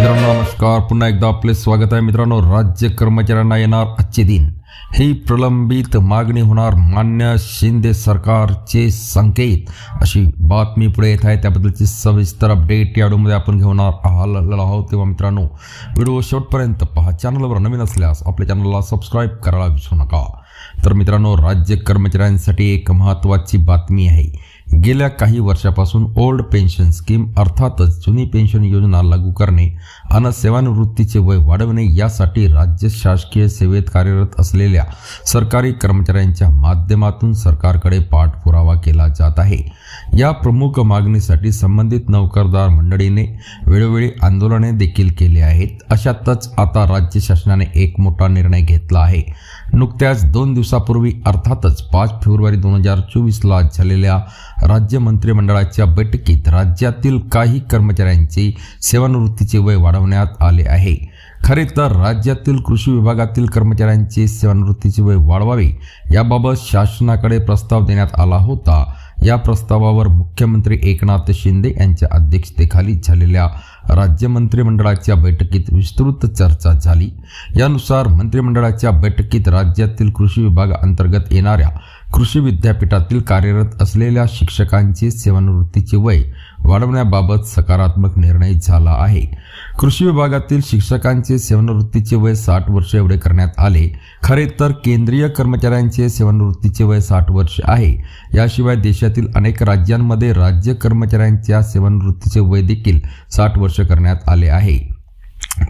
मित्रांनो नमस्कार. पुन्हा एकदा आपले स्वागत आहे मित्रांनो. राज्य कर्मचाऱ्यांना येणार आजचे दिन. ही प्रलंबित मागणी होणार मान्य शिंदे सरकारचे संकेत. अशी बातमी पुढे येत आहे. त्याबद्दलची सविस्तर अपडेट या व्हिडिओमध्ये आपण घेऊन आलेलो आहोत. तेव्हा मित्रांनो व्हिडिओ शेवटपर्यंत पहा. चॅनलवर नवीन असल्यास आपल्या चॅनलला सबस्क्राईब करायला विसरू नका. तर मित्रांनो राज्य कर्मचाऱ्यांसाठी एक महत्त्वाची बातमी आहे. गेल्या काही वर्षापासून ओल्ड पेन्शन स्कीम अर्थातच जुनी पेन्शन योजना लागू करणे आणि सेवानिवृत्तीचे वय वाढवणे यासाठी राज्य शासकीय सेवेत कार्यरत असलेल्या सरकारी कर्मचाऱ्यांच्या माध्यमातून सरकारकडे पाठपुरावा केला जात आहे. या प्रमुख मागणीसाठी संबंधित नोकरदार मंडळीने वेळोवेळी आंदोलने देखील केली आहेत. अशातच आता राज्य शासनाने एक मोठा निर्णय घेतला आहे. नुकत्याच दोन दिवसापूर्वी अर्थातच पाच फेब्रुवारी दोन हजार चोवीसला झालेल्या राज्य मंत्रिमंडळाच्या बैठकीत राज्यातील काही कर्मचाऱ्यांचे सेवानिवृत्तीचे वय वाढवण्यात आले आहे. खरे तर राज्यातील कृषी विभागातील कर्मचाऱ्यांचे सेवानिवृत्तीचे वय वाढवावे याबाबत शासनाकडे प्रस्ताव देण्यात आला होता. या प्रस्तावावर मुख्यमंत्री एकनाथ शिंदे यांच्या अध्यक्षतेखाली झालेल्या राज्य मंत्रिमंडळाच्या बैठकीत विस्तृत चर्चा झाली. यानुसार मंत्रिमंडळाच्या बैठकीत राज्यातील कृषी विभागाअंतर्गत येणाऱ्या कृषी विद्यापीठातील कार्यरत असलेल्या शिक्षकांचे सेवानिवृत्तीचे वय वाढवण्याबाबत सकारात्मक निर्णय झाला आहे. कृषी विभागातील शिक्षकांचे सेवानिवृत्तीचे वय साठ वर्ष एवढे करण्यात आले. खरे तर केंद्रीय कर्मचाऱ्यांचे सेवानिवृत्तीचे वय साठ वर्ष आहे. याशिवाय देशातील अनेक राज्यांमध्ये राज्य कर्मचाऱ्यांच्या सेवानिवृत्तीचे वय देखील साठ वर्ष करण्यात आले आहे.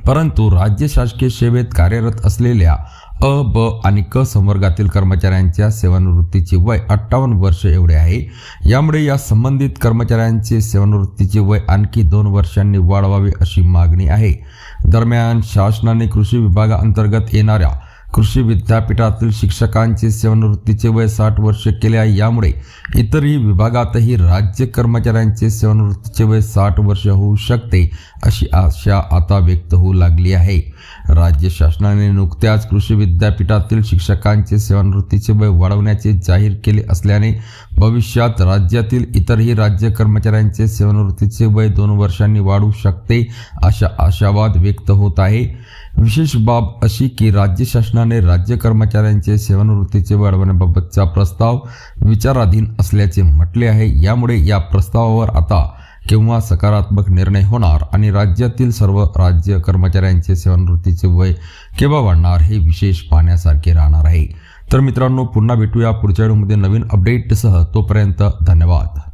परंतु राज्य शासकीय सेवेत कार्यरत असलेल्या अ ब आणि क संवर्गातील कर्मचाऱ्यांच्या सेवानिवृत्तीचे वय अठ्ठावन्न वर्ष एवढे आहे. यामुळे या संबंधित कर्मचाऱ्यांचे सेवानिवृत्तीचे वय आणखी दोन वर्षांनी वाढवावे अशी मागणी आहे. दरम्यान शासनाने कृषी विभागाअंतर्गत येणाऱ्या कृषी विद्यापीठातील शिक्षकांचे सेवानिवृत्तीचे वय साठ वर्ष केले आहे. यामुळे इतरही विभागातही राज्य कर्मचाऱ्यांचे सेवानिवृत्तीचे वय साठ वर्ष होऊ शकते अशी आशा आता व्यक्त होऊ लागली आहे. राज्य शासनाने नुकत्याच कृषी विद्यापीठातील शिक्षकांचे सेवानिवृत्तीचे वय वाढवण्याचे जाहीर केले असल्याने भविष्यात राज्यातील इतरही राज्य कर्मचाऱ्यांचे सेवानिवृत्तीचे वय दोन वर्षांनी वाढू शकते अशा आशावाद व्यक्त होत आहे. विशेष बाब अशी की राज्य शासनाने राज्य कर्मचाऱ्यांचे सेवानिवृत्तीचे वाढवण्याबाबतचा प्रस्ताव विचाराधीन असल्याचे म्हटले आहे. यामुळे या प्रस्तावावर आता केव्हा सकारात्मक निर्णय होणार आणि राज्यातील सर्व राज्य कर्मचाऱ्यांचे सेवानिवृत्तीचे वय केव्हा वाढणार हे विशेष पाहण्यासारखे राहणार आहे. तर मित्रांनो पुन्हा भेटूया पुढच्या व्हिडिओमध्ये नवीन अपडेटसह तोपर्यंत धन्यवाद.